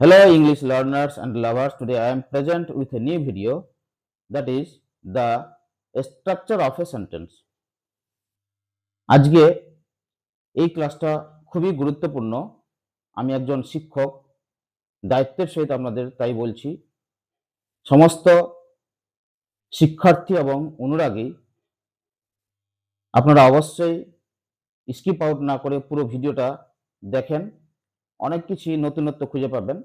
Hello, English learners and lovers. Today I am present with a new video, that is the structure of a sentence. আজকে এই ক্লাসটা খুবই গুরুত্বপূর্ণ আমি একজন শিক্ষক, দায়িত্বের সহিত আপনাদের তাই বলছি সমস্ত শিক্ষার্থী এবং অনুরাগী, আপনারা অবশ্যই স্কিপ আউট না করে পুরো ভিডিওটা দেখেন অনেক কিছু নতুনত্ব খুঁজে পাবেন।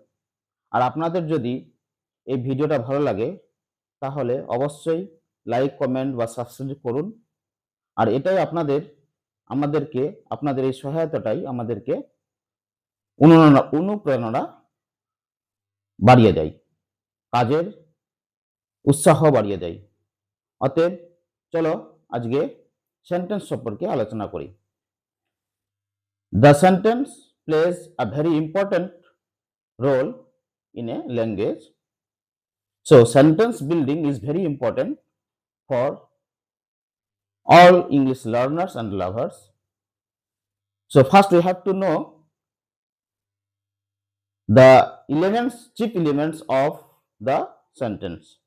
আর আপনাদের যদি এই ভিডিওটা ভালো লাগে, তাহলে অবশ্যই লাইক কমেন্ট বা সাবস্ক্রাইব করুন। আর এটাই আপনাদের, আমাদেরকে, আপনাদের এই সহায়তাটাই আমাদেরকে অনুপ্রেরণা অনুপ্রেরণা বাড়িয়ে দেয়। কাজের উৎসাহ বাড়িয়ে দেয়। অতএব চলো আজকে সেন্টেন্স সম্পর্কে আলোচনা করি। The sentence plays a very important role in a language. So, sentence building is very important for all English learners and lovers. So, first we have to know the elements, chief elements of the sentence.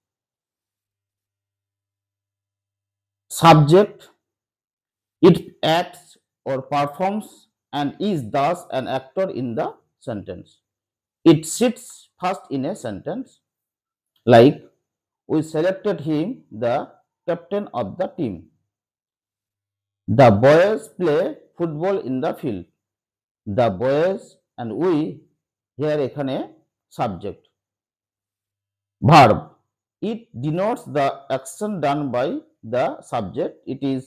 Subject, it acts or performs and is thus an actor in the sentence. It sits first in a sentence, like we selected him the captain of the team. The boys play football in the field. The boys and we here এখানে subject. Verb. It denotes the action done by the subject. It is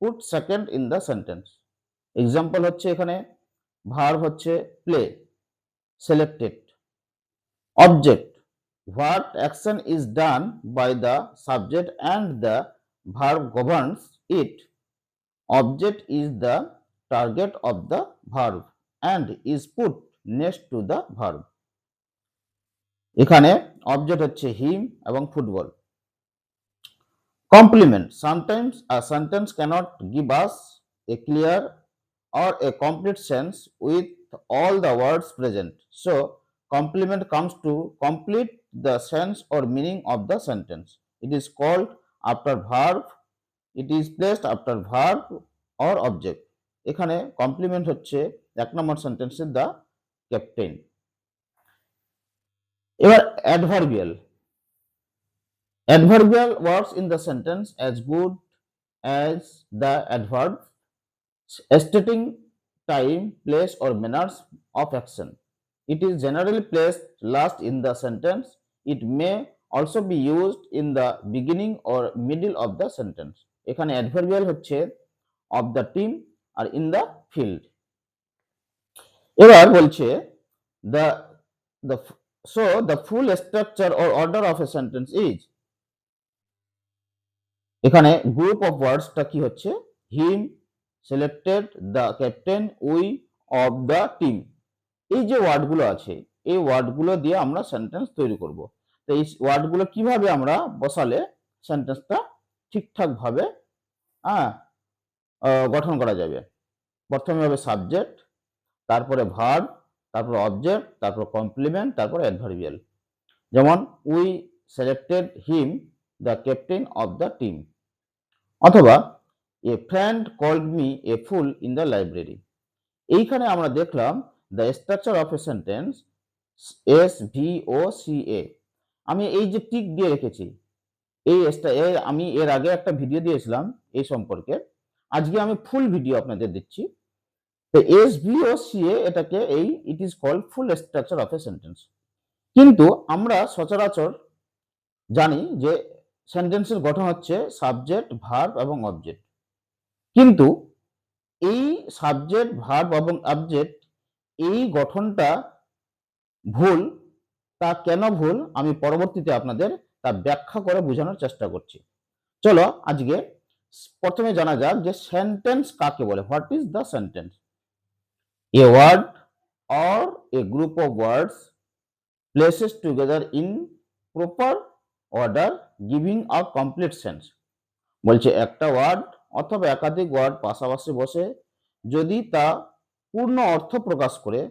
put second in the sentence. Example হচ্ছে এখানে verb হচ্ছে play selected object what action is done by the subject and the verb governs it object is the target of the verb and is put next to the verb এখানে object হচ্ছে him এবং football complement sometimes a sentence cannot give us a clear or a complete sense with all the words present. So, complement comes to complete the sense or meaning of the sentence. It is called after verb, it is placed after verb or object. এখানে complement হচ্ছে এক নম্বর সেন্টেন্সের the captain এবার adverbial adverbial works in the sentence as good as the adverb stating time, place, or manners of action. It is generally placed last in the sentence. It may also be used in the beginning or middle of the sentence. এখানে adverbial হচ্ছে of the team আর in the field. এবার বলছে the the so the full structure or order of a sentence is এখানে group of ওয়ার্ডসটা কি হচ্ছে him selected the captain we of the team এই যে ওয়ার্ডগুলো আছে, এই ওয়ার্ডগুলো দিয়ে আমরা সেন্টেন্স তৈরি করব। তো এই ওয়ার্ডগুলো কীভাবে আমরা বসালে সেন্টেন্সটা ঠিকঠাকভাবে হ্যাঁ গঠন করা যাবে? প্রথমে হবে সাবজেক্ট তারপরে ভার্ব তারপর অবজেক্ট তারপর কমপ্লিমেন্ট তারপর অ্যাডভার্বিয়াল যেমন, we selected him the captain of the team অথবা a friend called me a fool in the library এইখানে আমরা দেখলাম the structure of a sentence S V O C A আমি এই যে টিক দিয়ে রেখেছি, এই আমি এর আগে একটা ভিডিও দিয়েছিলাম এই সম্পর্কে। আজকে আমি ফুল ভিডিও আপনাদের দিচ্ছি। তো S V O C A এটাকে এই it is called full structure of a sentence কিন্তু আমরা সচরাচর জানি যে সেন্টেন্সের গঠন হচ্ছে সাবজেক্ট ভার্ব এবং অবজেক্ট কিন্তু এই সাবজেক্ট ভার্ব এবং অবজেক্ট এই গঠনটা ভুল, তা কেন ভুল আমি পরবর্তীতে আপনাদের তা ব্যাখ্যা করে বোঝানোর চেষ্টা করছি। চলো আজকে প্রথমে জানা যাক যে সেন্টেন্স কাকে বলে? What is the sentence a word or a group of words places together in proper order giving a complete sense বলছে একটা ওয়ার্ড অথবা একাধিক ওয়ার্ড পাশাপাশি বসে যদি তা পূর্ণ অর্থ প্রকাশ করে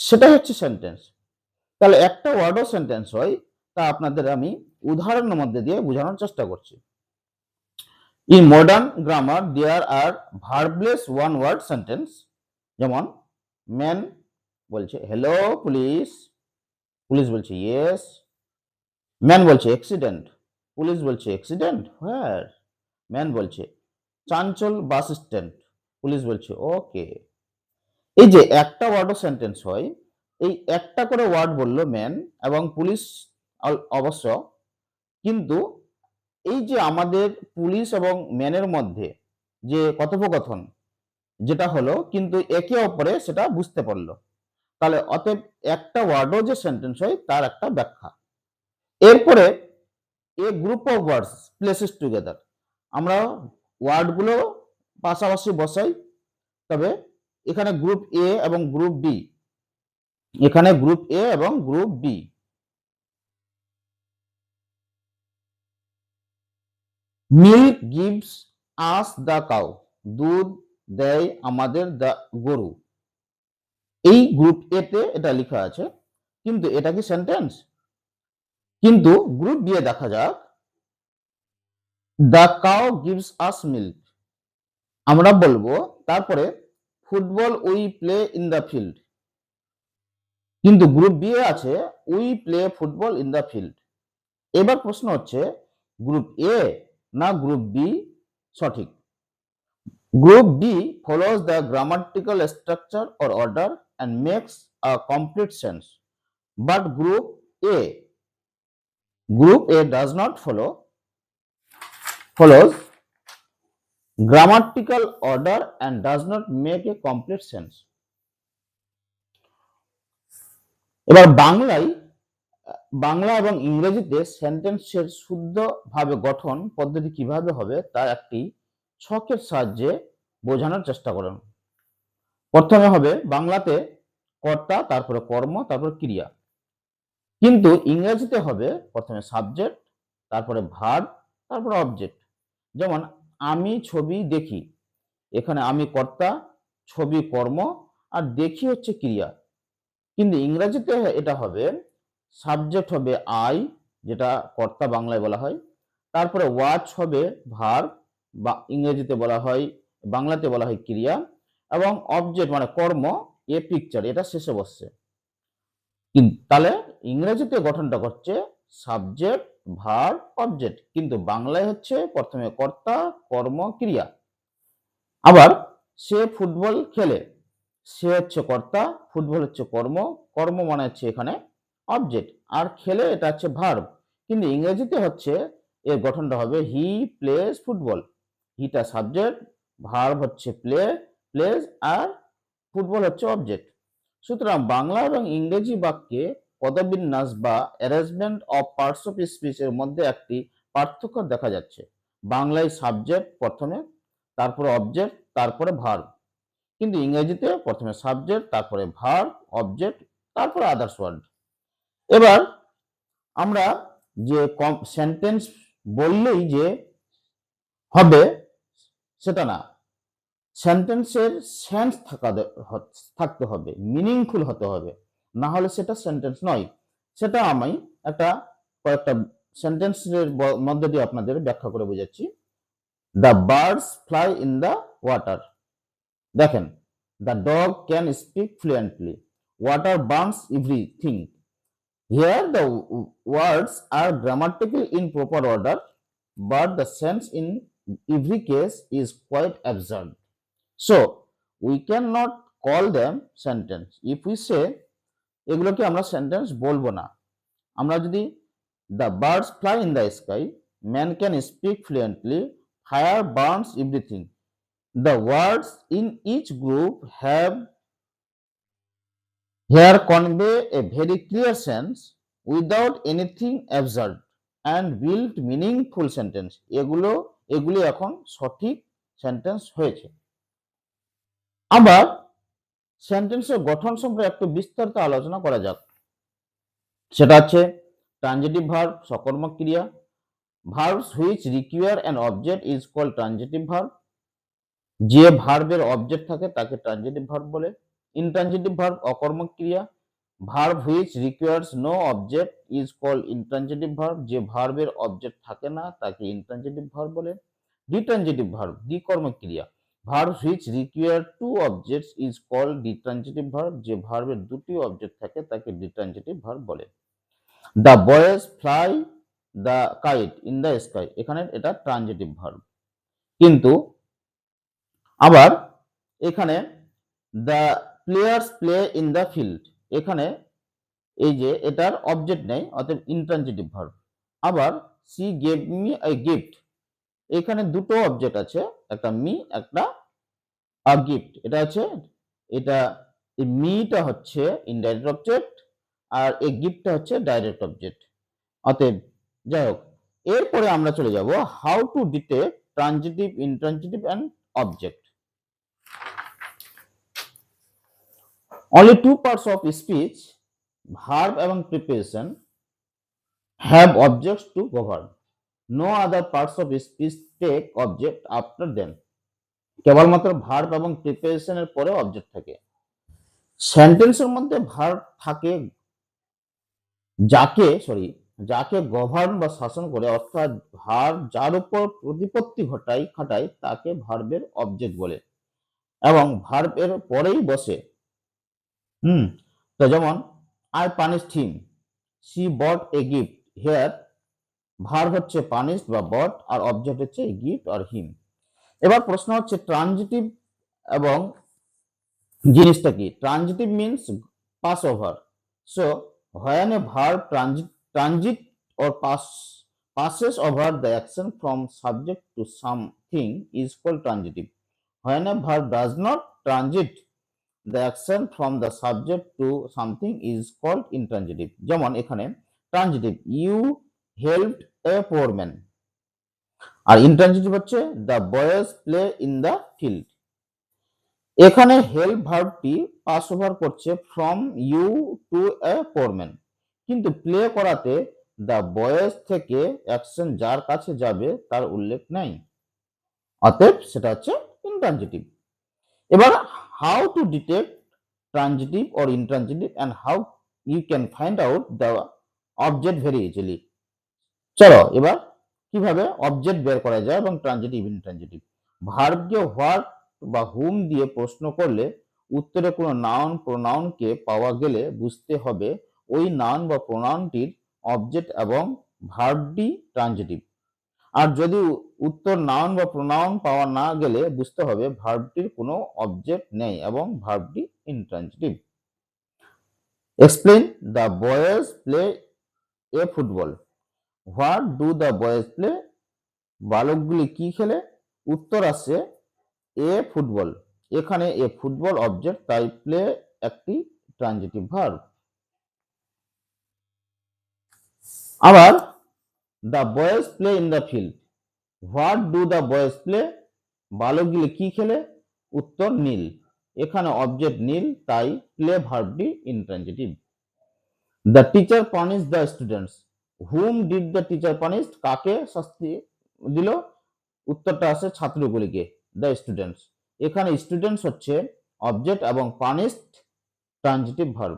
সেটা হচ্ছে সেন্টেন্স তাহলে একটা ওয়ার্ডও সেন্টেন্স হয়, তা আপনাদের আমি উদাহরণের মধ্যে দিয়ে বোঝানোর চেষ্টা করছি। In modern grammar there are verbless one word sentence যেমন ম্যান বলছে হ্যালো পুলিশ পুলিশ বলছে ইয়েস ম্যান বলছে অ্যাক্সিডেন্ট পুলিশ বলছে অ্যাক্সিডেন্ট হোয়ার ম্যান বলছে, চাঞ্চল বাস স্ট্যান্ড। পুলিশ বলছে, ওকে। এই যে একটা ওয়ার্ডও সেন্টেন্স হয়, এই একটা করে ওয়ার্ড বলল ম্যান এবং পুলিশ অবশ্য, কিন্তু এই যে আমাদের পুলিশ এবং ম্যানের মধ্যে যে কথোপকথন, যেটা হলো, কিন্তু একে অপরে সেটা বুঝতে পারল। তাহলে অতএব একটা ওয়ার্ডও যে সেন্টেন্স হয়, তার একটা ব্যাখ্যা। এরপরে a group of words places together আমরা ওয়ার্ডগুলো পাশাপাশি বসাই। তবে এখানে গ্রুপ এ এবং গ্রুপ বি এখানে গ্রুপ এ এবং group B milk gives us the cow দুধ দেয় আমাদের দা, গরু। এই গ্রুপ এতে এটা লেখা আছে, কিন্তু এটা কি সেন্টেন্স কিন্তু গ্রুপ বি এ দেখা যাক। The cow gives us milk আমরা বলব, তারপরে football we play in the field কিন্তু গ্রুপ বি এ আছে we play football in the field এবার প্রশ্ন হচ্ছে গ্রুপ এ না গ্রুপ বি সঠিক? Group B follows the grammatical structure or order and makes a complete sense but group A group A does not follow follows. Grammatical order and does not make a complete sense. এবার বাংলায়, বাংলা এবং ইংরেজিতে সেন্টেন্সের শুদ্ধভাবে গঠন পদ্ধতি কীভাবে হবে তার একটি ছকের সাহায্যে বোঝানোর চেষ্টা করুন। প্রথমে হবে বাংলাতে কর্তা, তারপরে কর্ম, তারপরে ক্রিয়া। কিন্তু ইংরেজিতে হবে প্রথমে সাবজেক্ট তারপরে ভার্ব তারপরে অবজেক্ট যেমন আমি ছবি দেখি, এখানে আমি কর্তা, ছবি কর্ম, আর দেখি হচ্ছে ক্রিয়া। কিন্তু ইংরেজিতে এটা হবে সাবজেক্ট হবে আই যেটা কর্তা বাংলায় বলা হয়, তারপরে ওয়াচ হবে ভার বা ইংরেজিতে বলা হয়, বাংলাতে বলা হয় ক্রিয়া, এবং অবজেক্ট মানে কর্ম, এ পিকচার এটা শেষে বসছে। তাহলে ইংরেজিতে গঠনটা করছে সাবজেক্ট ভার অবজেক্ট কিন্তু বাংলায় হচ্ছে প্রথমে কর্তা, কর্ম, ক্রিয়া। আবার সে ফুটবল খেলে, সে হচ্ছে কর্তা, ফুটবল হচ্ছে কর্ম কর্ম মানে হচ্ছে এখানে অবজেক্ট আর খেলে এটা হচ্ছে ভার্ব কিন্তু ইংরেজিতে হচ্ছে এর গঠনটা হবে হি প্লেস ফুটবল হিটা সাবজেক্ট ভার্ব হচ্ছে প্লে প্লেস আর ফুটবল হচ্ছে অবজেক্ট সুতরাং বাংলা এবং ইংরেজি বাক্যে পদবিন্যাস বা arrangement of parts of speech এর মধ্যে একটি পার্থক্য দেখা যাচ্ছে। বাংলায় সাবজেক্ট প্রথমে, তারপরে অবজেক্ট তারপরে ভার্ব কিন্তু ইংরেজিতে প্রথমে সাবজেক্ট তারপরে ভার্ব অবজেক্ট তারপরে আদার্স ওয়ার্ড এবার আমরা যে সেন্টেন্স বললেই যে হবে, সেটা না। সেন্টেন্সের সেন্স থাকা থাকতে হবে মিনিংফুল হতে হবে। না হলে সেটা সেন্টেন্স নয়। সেটা আমি একটা কয়েকটা সেন্টেন্সের মধ্যে দিয়ে আপনাদের ব্যাখ্যা করে বোঝাচ্ছি। The birds fly in the water দেখেন the dog can speak fluently water burns everything here the words are grammatical in proper order but the sense in every case is quite absurd. So, we cannot call them sentence. If we say, এগুলোকে আমরা sentence বলব না। আমরা যদি the birds fly in the sky man can speak fluently fire burns everything the words in each group have here convey a very clear sense without anything absurd and build meaningful sentence এগুলো, এগুলি এখন সঠিক sentence হয়েছে। আবার সেন্টেন্সের গঠন সম্পর্কে একটু বিস্তারিত আলোচনা করা যাক। সেটা হচ্ছে ট্রানজিটিভ ভার্ব সকর্মক ক্রিয়া। Verbs which require an object is call transitive verb যে ভার্বের অবজেক্ট থাকে তাকে ট্রানজিটিভ ভার্ব বলে। ইনট্রানজিটিভ ভার্ব অকর্মক ক্রিয়া। Verb which requires no object is call intransitive verb যে ভার্বের অবজেক্ট থাকে না তাকে ইন্ট্রানজিটিভ ভার্ব বলে। ডিট্রানজিটিভ ভার্ব দ্বিকর্মক ক্রিয়া। Verb which require two objects is call ditransitive verb যে ভার্বের দুটি অবজেক্ট থাকে, তাকে ডিট্রানজিটিভ ভার্ব বলে। The boys fly the kite in the sky এখানে এটা ট্রানজিটিভ ভার্ব কিন্তু আবার এখানে the players play in the field এখানে এই যে এটার অবজেক্ট নেই, অতএব ইন্ট্রানজিটিভ ভার্ব আবার she gave me a gift এখানে দুটো অবজেক্ট আছে একটা মি একটা গিফট এটা আছে এটা এই মিটা হচ্ছে ইনডাইরেক্ট অবজেক্ট আর এই গিফটটা হচ্ছে ডাইরেক্ট অবজেক্ট অতএব যাই হোক এরপরে আমরা চলে যাব how to detect transitive intransitive and object Only two parts of speech, verb এবং preposition, have objects to govern. No other parts of speech take object after them. কেবলমাত্র ভার্ব এবং প্রিপোজিশন এর পরে অবজেক্ট থাকে। সেন্টেন্সের মধ্যে ভার্ব থাকে যাকে সরি যাকে গভর্ন বা শাসন করে, অর্থাৎ ভার্ব যার উপর প্রতিপত্তি ঘটায়, খাটায়, তাকে ভার্বের অবজেক্ট বলে। এবং ভার্ব এর পরেই বসে। হুম, তো যেমন I punish him she bought a gift here verb হচ্ছে পানিশ বা বট আর অবজেক্ট হচ্ছে গিফট আর হিম এবার প্রশ্ন হচ্ছে ট্রানজিটিভ এবং জিনিসটা কি? Transitive means pass over so when verb transit transit or pass passes over the action from subject to something is call transitive when verb does not transit the action from the subject to something is called intransitive যেমন এখানে transitive you helped a poor man R intransitive হচ্ছে the boys play in the field এখানে help ভার্বটি pass over করছে from you to a poor man কিন্তু play করাতে the boys থেকে action যার কাছে যাবে তার উল্লেখ নেই। অতএব সেটা হচ্ছে ইন্ট্রানজিটিভ এবার how to detect transitive or intransitive and how you can find out the object very easily. চলো এবার কীভাবে অবজেক্ট বের করা যায় এবং ট্রানজিটিভ ইনট্রানজিটিভ ভার্বকে হোয়াট বা হুম দিয়ে প্রশ্ন করলে উত্তরে কোনো নাউন প্রোনাউনকে পাওয়া গেলে বুঝতে হবে ওই নাউন বা প্রোনাউনটির অবজেক্ট এবং ভার্বটি ট্রানজিটিভ আর যদি উত্তর নাউন বা প্রোনাউন পাওয়া না গেলে বুঝতে হবে ভার্বটির কোনো অবজেক্ট নেই এবং ভার্বটি intransitive explain the boys play a football what do the boys play? বালকগুলি কি খেলে? উত্তর আসছে, এ ফুটবল। এখানে এ ফুটবল অবজেক্ট, তাই প্লে একটি ট্রানজিটিভ ভার্ব। আবার, the boys play in the field. What do the boys play? বালকগুলি কি খেলে? উত্তর নীল। এখানে অবজেক্ট নীল, তাই play ভার্বটি intransitive the teacher punish the students whom did the teacher punish কাকে শাস্তি দিল? উত্তরটা আছে ছাত্রগুলিকে দ্য স্টুডেন্টস এখানে স্টুডেন্টস হচ্ছে অবজেক্ট এবং punished transitive verb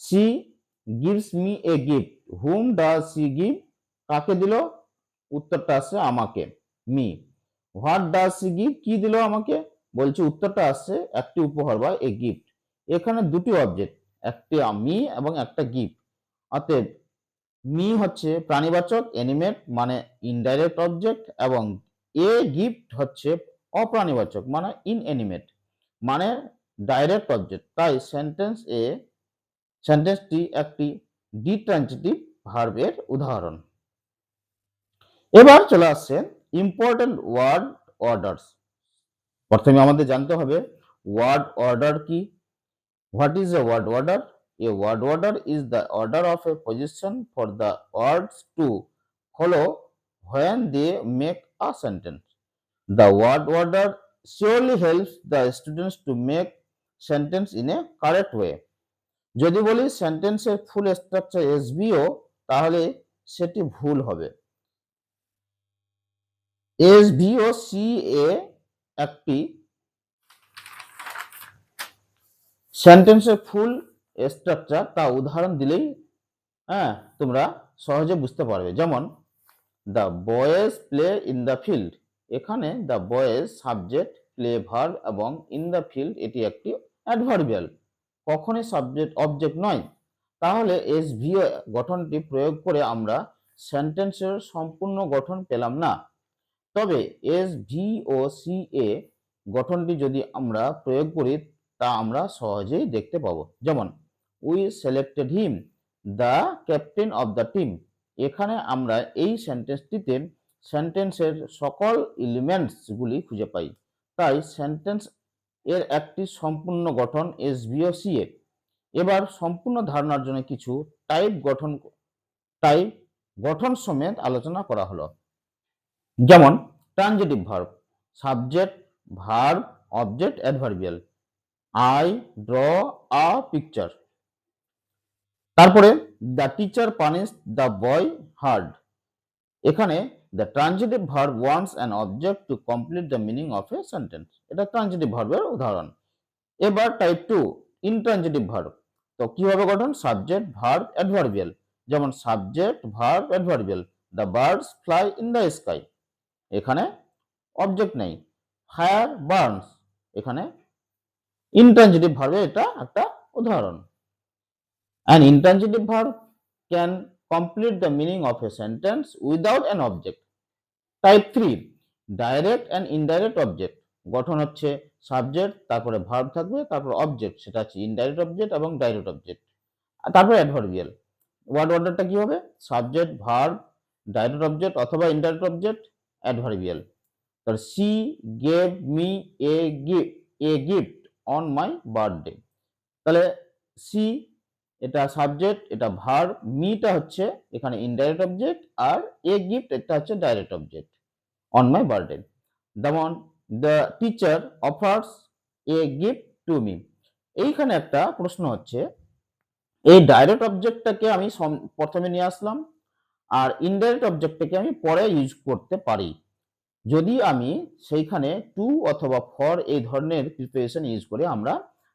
she gives me a gift whom does she give কাকে দিল? উত্তরটা আসছে আমাকে me what does she give কি দিল আমাকে? বলছে উত্তরটা আসছে একটি উপহার বা এ গিফট এখানে দুটি অবজেক্ট একটি মি এবং একটা গিফট অতএব মি হচ্ছে প্রাণীবাচক, অ্যানিমেট মানে ইনডাইরেক্ট অবজেক্ট এবং এ গিফট হচ্ছে অপ্রাণীবাচক মানে ইন ইনঅ্যানিমেট মানে ডাইরেক্ট অবজেক্ট তাই সেন্টেন্স এ সেন্টেন্সটি একটি ডিট্রানজিটিভ ভার্বের উদাহরণ। এবার চলে আসছেন ইম্পর্টেন্ট ওয়ার্ড অর্ডারস প্রথমে আমাদের জানতে হবে ওয়ার্ড অর্ডার কি? What is a word order a word order is the order of a position for the words to follow when they make a sentence. The word order surely helps the students to make sentence in a correct way. যদি বলি সেন্টেন্সের ফুল structure এসবিও তাহলে সেটি ভুল হবে এসবিও C এ একটি সেন্টেন্সের ফুল structure তা উদাহরণ দিলেই হ্যাঁ তোমরা সহজে বুঝতে পারবে। যেমন the boys play in the field এখানে the boys subject play verb এবং ইন দ্য ফিল্ড এটি একটি অ্যাডভার্বিয়াল কখনই সাবজেক্ট অবজেক্ট নয়। তাহলে এস ভিও গঠনটি প্রয়োগ করে আমরা সেন্টেন্সের সম্পূর্ণ গঠন পেলাম না। তবে S V O C A গঠনটি যদি আমরা প্রয়োগ করি, তা আমরা সহজেই দেখতে পাবো। যেমন we selected him the captain of the team এখানে আমরা এই সেন্টেন্সটিতে সেন্টেন্সের সকল এলিমেন্টসগুলি খুঁজে পাই। তাই সেন্টেন্স এর একটি সম্পূর্ণ গঠন এস বিও সি এ। এবার সম্পূর্ণ ধারণার জন্য কিছু টাইপ গঠন টাইপ গঠন সমেত আলোচনা করা হলো। যেমন transitive verb subject verb object adverbial I draw a picture তারপরে the teacher punish the boy hard এখানে the transitive verb wants an object to complete the meaning of a sentence এটা ট্রানজিটিভ ভার্বের উদাহরণ। এবার টাইপ টু ইনট্রানজিটিভ ভার্ব তো কি হবে গঠন? সাবজেক্ট ভার্ব অ্যাডভার্বিয়াল যেমন subject verb adverbial the birds fly in the sky এখানে অবজেক্ট নেই। ফায়ার বার্নস এখানে ইনট্রানজিটিভ ভার্বে এটা একটা উদাহরণ। An intransitive verb can complete the meaning of a sentence without an object. Type 3 direct and indirect object. গঠন হচ্ছে subject তারপরে ভার্ব থাকবে, তারপর অবজেক্ট সেটা হচ্ছে ইনডাইরেক্ট অবজেক্ট এবং ডাইরেক্ট অবজেক্ট তারপরে অ্যাডভার্বিয়াল ওয়ার্ড অর্ডারটা কি হবে? সাবজেক্ট ভার্ব ডাইরেক্ট অবজেক্ট অথবা ইনডাইরেক্ট অবজেক্ট অ্যাডভার্বিয়াল তাহলে she gave me a gift on my birthday তাহলে সি এটা সাবজেক্ট এটা ভার মিটা হচ্ছে এখানে ইনডাইরেক্ট অবজেক্ট আর এ গিফট এটা হচ্ছে direct object on my birthday যেমন the teacher offers a gift to me এইখানে একটা প্রশ্ন হচ্ছে, এই ডাইরেক্ট অবজেক্টটাকে আমি প্রথমে নিয়ে আসলাম আর ইনডাইরেক্ট অবজেক্টটাকে আমি পরে ইউজ করতে পারি। যদি আমি সেইখানে টু অথবা ফর এই ধরনের প্রিপারেশন ইউজ করে, আমরা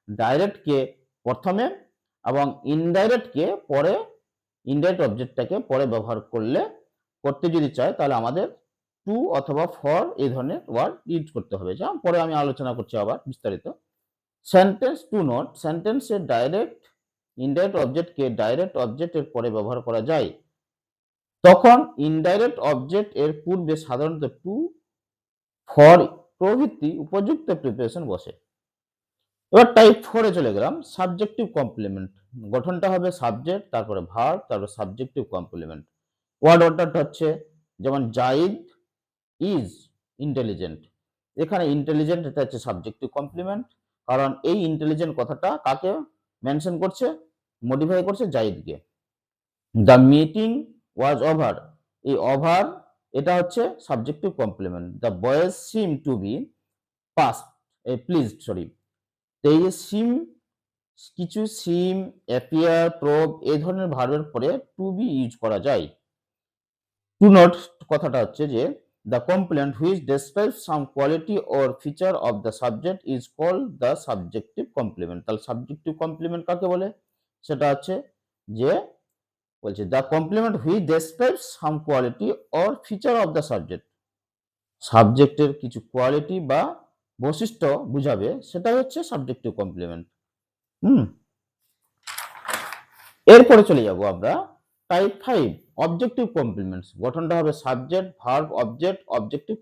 ডাইরেক্টকে প্রথমে এবং ইনডাইরেক্টকে পরে ইনডাইরেক্ট অবজেক্টটাকে পরে ব্যবহার করলে, করতে যদি চায় তাহলে আমাদের টু অথবা ফর এই ধরনের ওয়ার্ড ইউজ করতে হবে। যা পরে আমি আলোচনা করছি আবার বিস্তারিত। সেন্টেন্স টু নোট সেন্টেন্সের ডাইরেক্ট ইনডাইরেক্ট অবজেক্টকে ডাইরেক্ট অবজেক্টের পরে ব্যবহার করা যায়। তখন ইনডাইরেক্ট অবজেক্ট এর পূর্বে সাধারণত টু ফর প্রভৃতি উপযুক্ত প্রিপারেশন বসে। এবার টাইপ ফোরে চলে গেলাম সাবজেক্টিভ কমপ্লিমেন্ট গঠনটা হবে সাবজেক্ট তারপরে ভার তারপরে সাবজেক্টিভ কমপ্লিমেন্ট ওয়ার্ড অর্ডারটা হচ্ছে যেমন জাইদ ইজ ইন্টেলিজেন্ট এখানে ইন্টেলিজেন্ট এটা হচ্ছে সাবজেক্টিভ কমপ্লিমেন্ট কারণ এই ইন্টেলিজেন্ট কথাটা কাকে মেনশন করছে? মডিফাই করছে জাইদকে দ্য মিটিং ওয়াজ ওভার এই ওভার এটা হচ্ছে subjective complement the boys seem to be past a please sorry তো এই সিম, কিছু সিম, অ্যাপিয়ার, প্রোব এই ধরনের ভার্বের পরে টু বি ইউজ করা যায়। টু নোট কথাটা হচ্ছে যে the complement which describe some quality or feature of the subject is called the subjective complement তাহলে সাবজেক্টিভ কমপ্লিমেন্ট কাকে বলে? সেটা হচ্ছে যে, বলছে the complement which describe some quality or feature of the subject সাবজেক্টের কিছু কোয়ালিটি বা বৈশিষ্ট্য বুঝাবে, সেটাই হচ্ছে সাবজেক্টিভ কমপ্লিমেন্ট হুম? এরপরে চলে যাব আমরা টাইপ ফাইভ অবজেক্টিভ কমপ্লিমেন্টস গঠনটা হবে subject verb object objective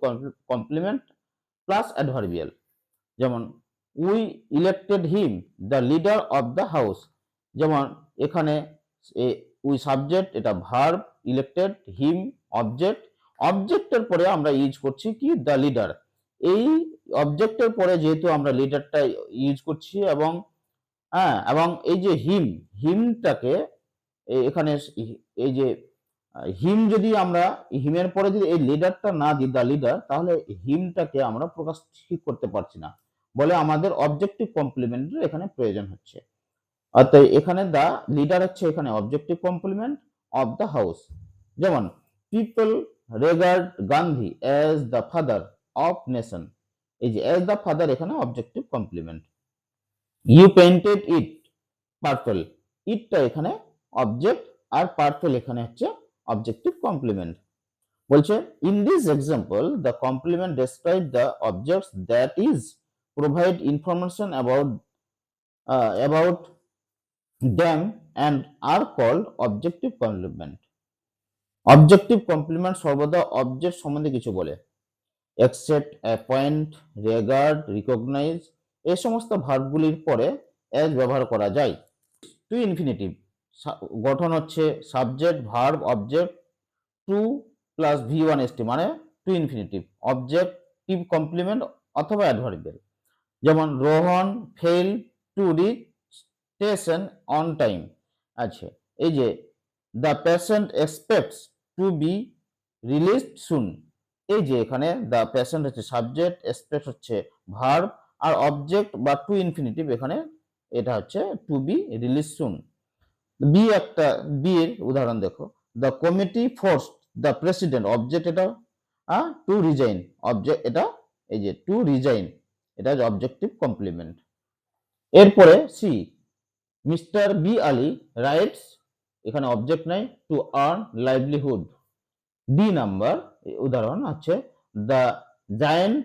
complement plus adverbial যেমন we elected him the leader of the house যেমন, এখানে উই সাবজেক্ট এটা ভার্ব ইলেক্টেড হিম অবজেক্ট অবজেক্টের পরে আমরা ইউজ করছি কি? দ্য লিডার এই অবজেক্টের পরে যেহেতু আমরা লিডারটা ইউজ করছি এবং হ্যাঁ এবং এই যে হিম হিমটাকে এখানে এই যে হিম যদি আমরা হিমের পরে যদি এই লিডারটা না দিই দ্য লিডার তাহলে হিমটাকে আমরা প্রকাশ ঠিক করতে পারছি না। বলে আমাদের অবজেক্টিভ কমপ্লিমেন্টের এখানে প্রয়োজন হচ্ছে। অর্থাৎ এখানে দ্য লিডার হচ্ছে এখানে objective complement of the house যেমন people regard Gandhi as the father of nation এই যে অ্যাজ দ্য ফাদার এখানে objective complement you painted it purple ইটটা এখানে অবজেক্ট আর পার্পল এখানে হচ্ছে অবজেক্টিভ কমপ্লিমেন্ট বলছে in this example the complement describe the objects that is provide information about about them and are called objective complement. Objective complement সর্বদা object সম্বন্ধে কিছু বলে। Accept appoint regard recognise এই সমস্ত ভার্বগুলির পরে অ্যাজ ব্যবহার করা যায়। টু ইনফিনিটিভ গঠন হচ্ছে subject verb object to plus V one S T মানে টু ইনফিনিটিভ অবজেক্টিভ কমপ্লিমেন্ট অথবা অ্যাডভার্বিয়াল যেমন Rohan fail to reach station on time আছে। এই যে the patient expects to be released soon এই যে এখানে দ্য পেশেন্ট হচ্ছে সাবজেক্ট এক্সপেক্ট হচ্ছে ভার্ব আর অবজেক্ট বা টু ইনফিনিটিভ এখানে এটা হচ্ছে to be release soon B একটা বি এর উদাহরণ দেখো। The committee force the president object এটা টু রিজাইন অবজেক্ট এটা, এই যে টু রিজাইন এটা অবজেক্টিভ কমপ্লিমেন্ট এরপরে C mister B Ali writes এখানে অবজেক্ট নাই to earn livelihood D number উদাহরণ আছে the giant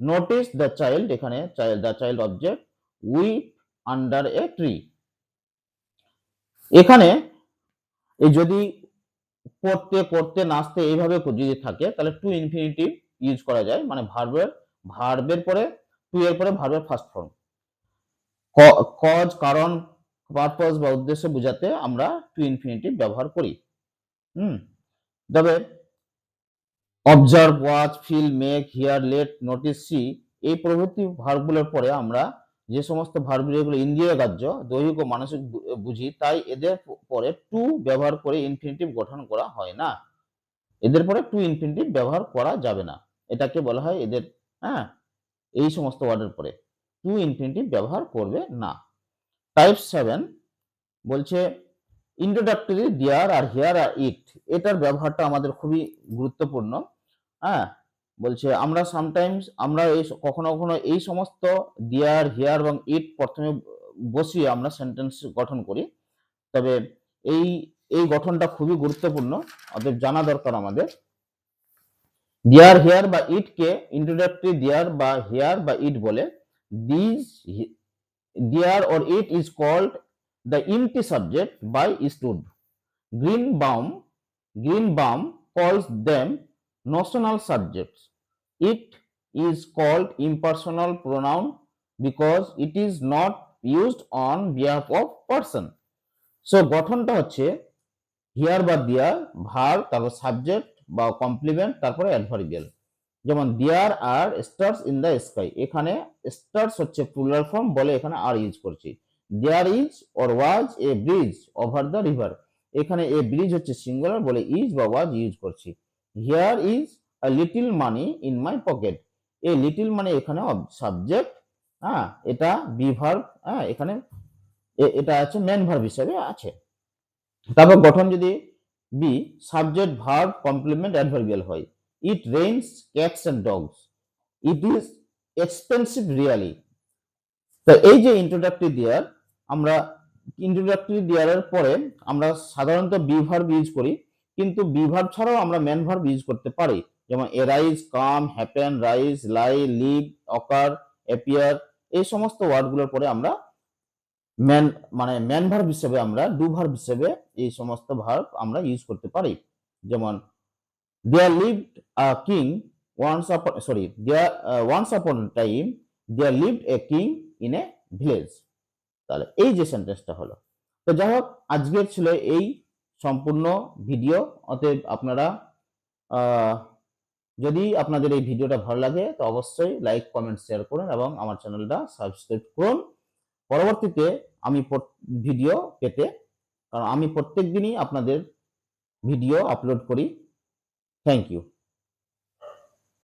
notice the child এখানে child the child object weep under a tree এখানে এই যদি পড়তে করতে নাচতে এইভাবে যদি থাকে, তাহলে টু ইনফিনিটিভ ইউজ করা যায় মানে ভার্বের ভার্বের পরে টু এর পরে ভার্বের ফার্স্ট ফর্ম কজ কারণ পারপাস বা উদ্দেশ্য বোঝাতে আমরা টু ইনফিনিটিভ ব্যবহার করি। হুম, তবে observe watch feel make hear let notice see এই প্রভৃতি ভার্বগুলোর পরে আমরা যে সমস্ত ভার্বগুলো ইন্দ্রিয় গ্রাহ্য দৈহিক ও মানসিক বুঝি, তাই এদের পরে টু ব্যবহার করে ইনফিনিটিভ গঠন করা হয় না। এদের পরে টু ইনফিনিটিভ ব্যবহার করা যাবে না। এটাকে বলা হয় এদের হ্যাঁ এই সমস্ত ওয়ার্ডের পরে। টু ইনফিনিটিভ ব্যবহার করবে না। টাইপ সেভেন বলছে ইন্ট্রোডাক্টরি ডিয়ার আর হিয়ার আর ইট এটার ব্যবহারটা আমাদের খুবই গুরুত্বপূর্ণ। হ্যাঁ? বলছে, আমরা সামটাইমস আমরা এই কখনো কখনো এই সমস্ত ডিয়ার হিয়ার এবং ইট প্রথমে বসিয়ে আমরা সেন্টেন্স গঠন করি। তবে এই এই গঠনটা খুবই গুরুত্বপূর্ণ। অতএব জানা দরকার আমাদের। ডিয়ার হেয়ার বা ইটকে ইন্ট্রোডাক্টরি ডিয়ার বা হেয়ার বা ইট বলে। These dear or it is called the empty subject by Stud. Greenbaum, Greenbaum calls them notional subjects. It is called impersonal pronoun because it is not used on behalf of person. So গঠনটা হচ্ছে here বা দিয়ার ভার তারপর subject বা complement তারপরে adverbial যেমন there are stars in the sky এখানে স্টার্স হচ্ছে প্লুরাল ফর্ম বলে এখানে আর ইউজ করছি there is or was a bridge over the river এখানে এ ব্রিজ হচ্ছে সিঙ্গুলার বলে ইজ বা ওয়াজ ইউজ করছি। Here is a little money in my pocket এই লিটিল মানি এখানে সাবজেক্ট হ্যাঁ এটা বিভার হ্যাঁ এখানে এটা আছে মেন ভার্ব হিসেবে আছে। তারপর গঠন যদি B subject verb complement adverbial হয়। It rains cats and dogs. It is expensive really তো এই যে ইন্ট্রোডাক্টরি দেয়ার আমরা ইন্ট্রোডাক্টরি দেয়ারের পরে আমরা সাধারণত বিভার্ব ইউজ করি কিন্তু বিভার্ব ছাড়াও আমরা ম্যান ভার্ব ইউজ করতে পারি। যেমন arise come happen rise lie live occur appear এই সমস্ত ওয়ার্ডগুলোর পরে আমরা ম্যান মানে ম্যান ভার্ব হিসেবে আমরা ডু হিসেবে এই সমস্ত ভার্ব আমরা ইউজ করতে পারি। যেমন দেয়ার king once upon sorry there uh, once upon a time there lived a king in a village তাহলে এই যে সেন্টেন্সটা হলো। তো যাই হোক, আজকের ছিল এই সম্পূর্ণ ভিডিও অতএব আপনারা যদি আপনাদের এই ভিডিওটা ভালো লাগে, তো অবশ্যই লাইক কমেন্ট শেয়ার করুন এবং আমার চ্যানেলটা সাবস্ক্রাইব করুন। পরবর্তীতে আমি ভিডিও পেতে, কারণ আমি প্রত্যেক দিনই আপনাদের ভিডিও আপলোড করি। Thank you.